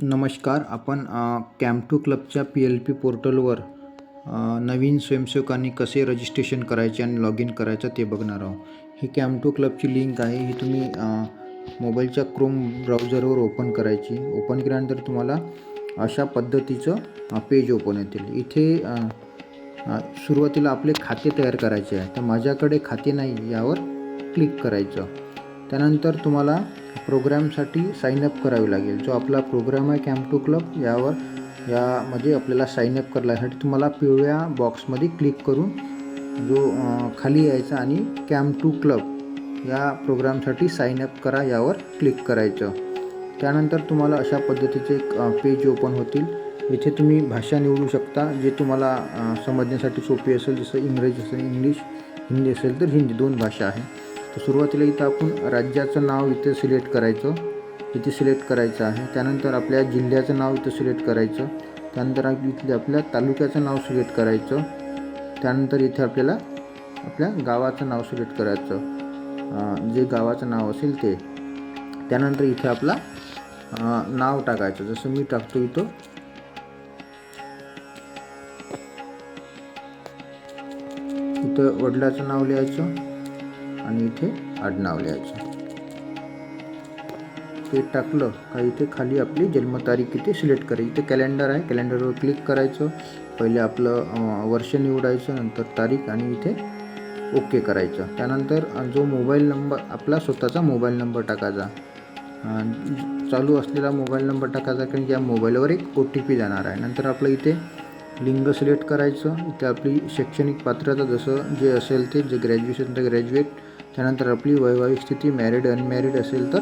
नमस्कार आपण कॅम्टू क्लबच्या पी एल पी पोर्टलवर नवीन स्वयंसेवकांनी कसे रजिस्ट्रेशन करायचे आणि लॉग इन करायचं ते बघणार आहोत. ही कॅम्प टू क्लबची लिंक आहे ही तुम्ही मोबाईलच्या क्रोम ब्राउझरवर ओपन करायची. ओपन केल्यानंतर तुम्हाला अशा पद्धतीचं पेज ओपन येतील. इथे सुरुवातीला आपले खाते तयार करायचे आहे. तर माझ्याकडे खाते नाही यावर क्लिक करायचं. त्यानंतर तुम्हाला प्रोग्रामसाठी साईनअप करावी लागेल. जो आपला प्रोग्राम आहे कॅम्प टू क्लब यावर यामध्ये आपल्याला साईनअप करण्यासाठी तुम्हाला पिवळ्या बॉक्समध्ये क्लिक करून जो खाली यायचा आणि कॅम्प टू क्लब या प्रोग्रामसाठी साईनअप करा यावर क्लिक करायचं. त्यानंतर तुम्हाला अशा पद्धतीचे एक पेज ओपन होतील. इथे तुम्ही भाषा निवडू शकता जे तुम्हाला समजण्यासाठी सोपी असेल जसं इंग्रजी असेल इंग्लिश हिंदी असेल तर हिंदी दोन भाषा आहे. तर सुरुवातीला इथं आपण राज्याचं नाव इथे सिलेक्ट करायचं. इथे सिलेक्ट करायचं आहे. त्यानंतर आपल्या जिल्ह्याचं नाव इथं सिलेक्ट करायचं. त्यानंतर इथले आपल्या तालुक्याचं नाव सिलेक्ट करायचं. त्यानंतर इथे आपल्याला आपल्या गावाचं नाव सिलेक्ट करायचं. जे गावाचं नाव असेल ते. त्यानंतर इथे आपला नाव टाकायचं. जसं मी टाकतो इथं. इथं वडिलाचं नाव लिहायचं. आणि इथे आडनाव लिहायचं. ते टाकलं का इथे खाली आपली जन्मतारीख इथे सिलेक्ट करायची इथे कॅलेंडर आहे. कॅलेंडरवर क्लिक करायचं. पहिले आपलं वर्ष निवडायचं नंतर तारीख आणि इथे ओके करायचं. त्यानंतर जो मोबाईल नंबर आपला स्वतःचा मोबाईल नंबर टाकायचा. चालू असलेला मोबाईल नंबर टाकायचा कारण या मोबाईलवर एक ओ टी पी जाणार आहे. नंतर आपलं इथे लिंग सिलेक्ट करायचं. इथे आपली शैक्षणिक पात्रता जसं जे असेल ते जे ग्रॅज्युएशन तर ग्रॅज्युएट त्यानंतर आपली वैवाहिक स्थिती मॅरिड अनमॅरिड असेल तर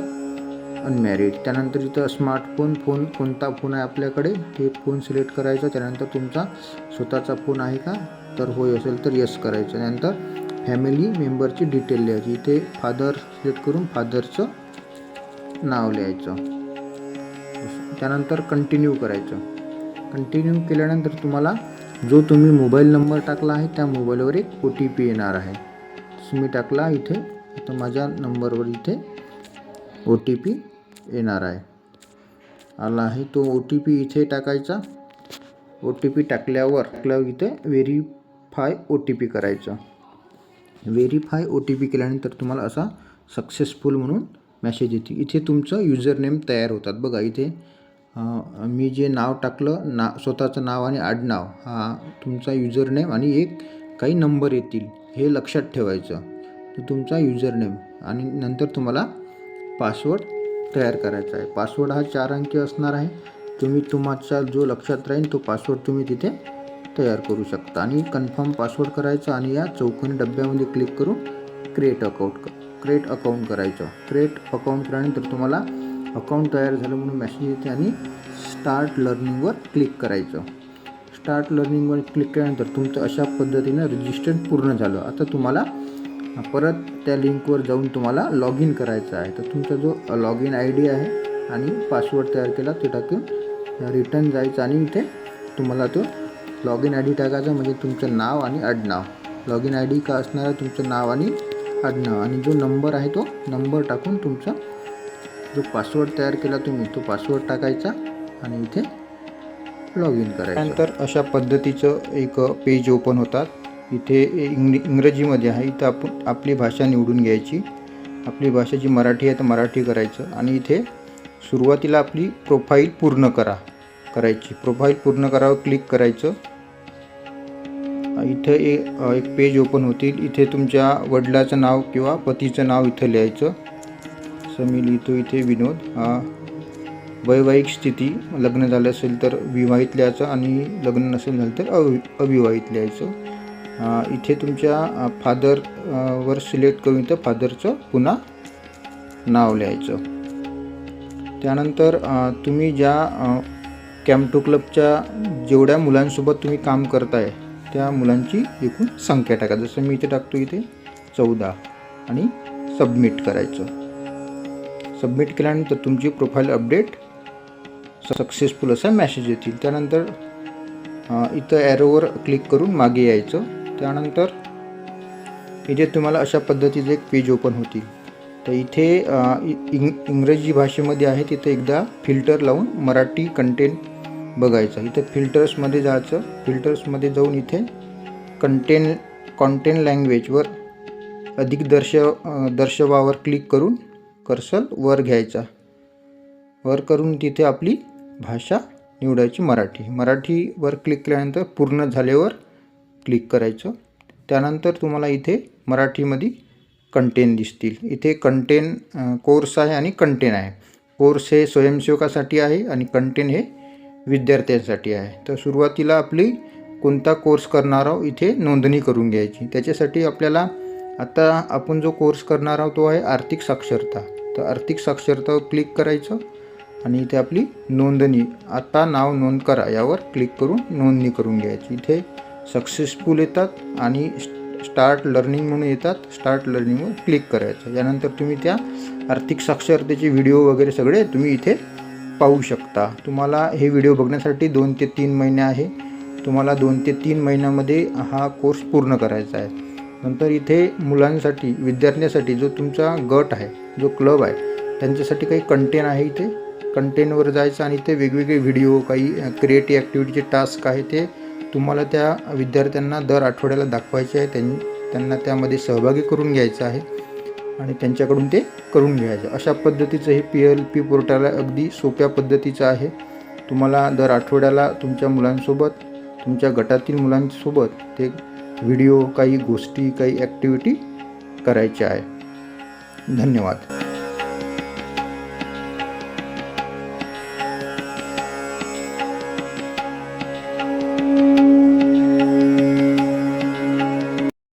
अनमॅरिड त्यानंतर इथं स्मार्टफोन फोन कोणता फोन आहे आपल्याकडे? ते फोन सिलेक्ट करायचा त्यानंतर तुमचा स्वतःचा फोन आहे का? तर होय असेल तर यस करायचं. त्यानंतर फॅमिली मेंबरची डिटेल लिहायची. इथे फादर सिलेक्ट करून फादरचं नाव लिहायचं. त्यानंतर कंटिन्यू करायचं. कंटिन्यू केल्यानंतर तुम्हाला जो तुम्ही मोबाईल नंबर टाकला आहे त्या मोबाईलवर एक ओ टी पी येणार आहे. मी टाकला इथे. आता माझ्या नंबरवर इथे ओ टी पी येणार आहे. आला आहे तो ओ टी पी इथे टाकायचा. ओ टी पी टाकल्यावर टाकल्यावर इथे व्हेरीफाय ओ टी पी करायचा. व्हेरीफाय ओ टी पी केल्यानंतर तुम्हाला असा सक्सेसफुल म्हणून मेसेज येते. इथे तुमचं युजर नेम तयार होतात. बघा इथे मी जे नाव टाकलं ना स्वतःचं नाव आणि आडनाव हा तुमचा युजर नेम आणि एक काही नंबर येतील. हे लक्षात ठेवायचं. तो तुमचा युजर नेम आणि नंतर तुम्हाला पासवर्ड तयार करायचा आहे. पासवर्ड हा चार अंकी असणार आहे. तुम्ही तुमचा जो लक्षात राहील तो पासवर्ड तुम्ही तिथे तयार करू शकता. आणि कन्फर्म पासवर्ड करायचा आणि या चौकोनी डब्यामध्ये क्लिक करून क्रिएट अकाउंट क्रिएट अकाउंट करायचं. क्रिएट अकाउंट केल्यानंतर तुम्हाला अकाउंट तयार झालं म्हणून मेसेज येते आणि स्टार्ट लर्निंगवर क्लिक करायचं. स्टार्ट लर्निंगवर क्लिक केल्यानंतर तुमचं अशा पद्धतीनं रजिस्टर पूर्ण झालं. आता तुम्हाला परत त्या लिंकवर जाऊन तुम्हाला लॉग इन करायचं आहे. तर तुमचा जो लॉग इन आय डी आहे आणि पासवर्ड तयार केला ते टाकून रिटर्न जायचं आणि इथे तुम्हाला तो लॉग इन आय डी टाकायचा म्हणजे तुमचं नाव आणि आडनाव. लॉग इन आय डी का असणार आहे तुमचं नाव आणि आडनाव. आणि जो नंबर आहे तो नंबर टाकून तुमचा जो पासवर्ड तयार केला तुम्ही तो पासवर्ड टाकायचा आणि इथे लॉग इन करायचं. नंतर अशा पद्धतीचं एक पेज ओपन होतात. इथे इंग इंग्रजीमध्ये आहे. इथं आपण आपली भाषा निवडून घ्यायची. आपली भाषा जी मराठी आहे तर मराठी करायचं. आणि इथे सुरुवातीला आपली प्रोफाईल पूर्ण करा करायची. प्रोफाईल पूर्ण करावं क्लिक करायचं. इथं एक एक पेज ओपन होतील. इथे तुमच्या वडिलाचं नाव किंवा पतीचं नाव इथं लिहायचं. असं मी लिहितो इथे विनोद. हा. वैवाहिक स्थिती लग्न झालं असेल तर विवाहित लिहायचं आणि लग्न नसेल झालं तर अवि अविवाहित लिहायचं. इथे तुमच्या फादर वर सिलेक्ट करून इथं फादरचं पुन्हा नाव लिहायचं. त्यानंतर तुम्ही ज्या कॅम्टो क्लबच्या जेवढ्या मुलांसोबत तुम्ही काम करताय त्या मुलांची एकूण संख्या टाका. जसं मी इथे टाकतो इथे चौदा आणि सबमिट करायचं. सबमिट केल्यानंतर तुमची प्रोफाईल अपडेट सक्सेसफुल असा मॅसेज येतील. त्यानंतर इथं ॲरोवर क्लिक करून मागे यायचं. त्यानंतर इथे तुम्हाला अशा पद्धतीचं एक पेज ओपन होतील. तर इथे इ- इंग इंग्रजी भाषेमध्ये आहे तिथे एकदा फिल्टर लावून मराठी कंटेंट बघायचं. इथे फिल्टर्समध्ये जायचं. फिल्टर्समध्ये जाऊन इथे कंटेन कॉन्टेंट लँग्वेजवर अधिक दर्श दर्शवावर क्लिक करून कर्सल वर घ्यायचा. वर करून तिथे आपली भाषा निवडायची मराठी. मराठीवर क्लिक केल्यानंतर पूर्ण झाल्यावर क्लिक करायचं. त्यानंतर तुम्हाला इथे मराठीमध्ये कंटेन दिसतील. इथे कंटेन कोर्स आहे आणि कंटेन आहे. कोर्स हे स्वयंसेवकासाठी आहे आणि कंटेन हे विद्यार्थ्यांसाठी आहे. तर सुरुवातीला आपली कोणता कोर्स करणार आहोत इथे नोंदणी करून घ्यायची. त्याच्यासाठी आपल्याला आता आपण जो कोर्स करणार आहोत तो आहे आर्थिक साक्षरता. तर आर्थिक साक्षरतावर क्लिक करायचं. आणि इथे आपली नोंदणी. आता नाव नोंद करा. यावर क्लिक करून नोंदणी करून घ्यायची. इथे सक्सेसफुल येतात आणि स्टार्ट लर्निंग म्हणून येतात. स्टार्ट लर्निंगवर क्लिक करायचं. यानंतर तुम्ही त्या आर्थिक साक्षरतेचे व्हिडिओ वगैरे सगळे तुम्ही इथे पाहू शकता. तुम्हाला हे व्हिडिओ बघण्यासाठी दोन ते तीन महिने आहे. तुम्हाला दोन ते तीन महिन्यामध्ये हा कोर्स पूर्ण करायचा आहे. नंतर इथे मुलांसाठी विद्यार्थ्यांसाठी जो तुमचा गट आहे जो क्लब आहे त्यांच्यासाठी काही कंटेन आहे इथे. कंटेनवर जायचं आणि ते वेगवेगळे व्हिडिओ काही क्रिएटिव्ह ॲक्टिव्हिटीचे टास्क आहे ते तुम्हाला त्या विद्यार्थ्यांना दर आठवड्याला दाखवायचे आहे. त्यां त्यांना त्यामध्ये सहभागी करून घ्यायचं आहे आणि त्यांच्याकडून ते करून घ्यायचं. अशा पद्धतीचं हे पी एल पी पोर्टल अगदी सोप्या पद्धतीचं आहे. तुम्हाला दर आठवड्याला तुमच्या मुलांसोबत तुमच्या गटातील मुलांसोबत ते व्हिडिओ काही गोष्टी काही ॲक्टिव्हिटी करायच्या आहे. धन्यवाद.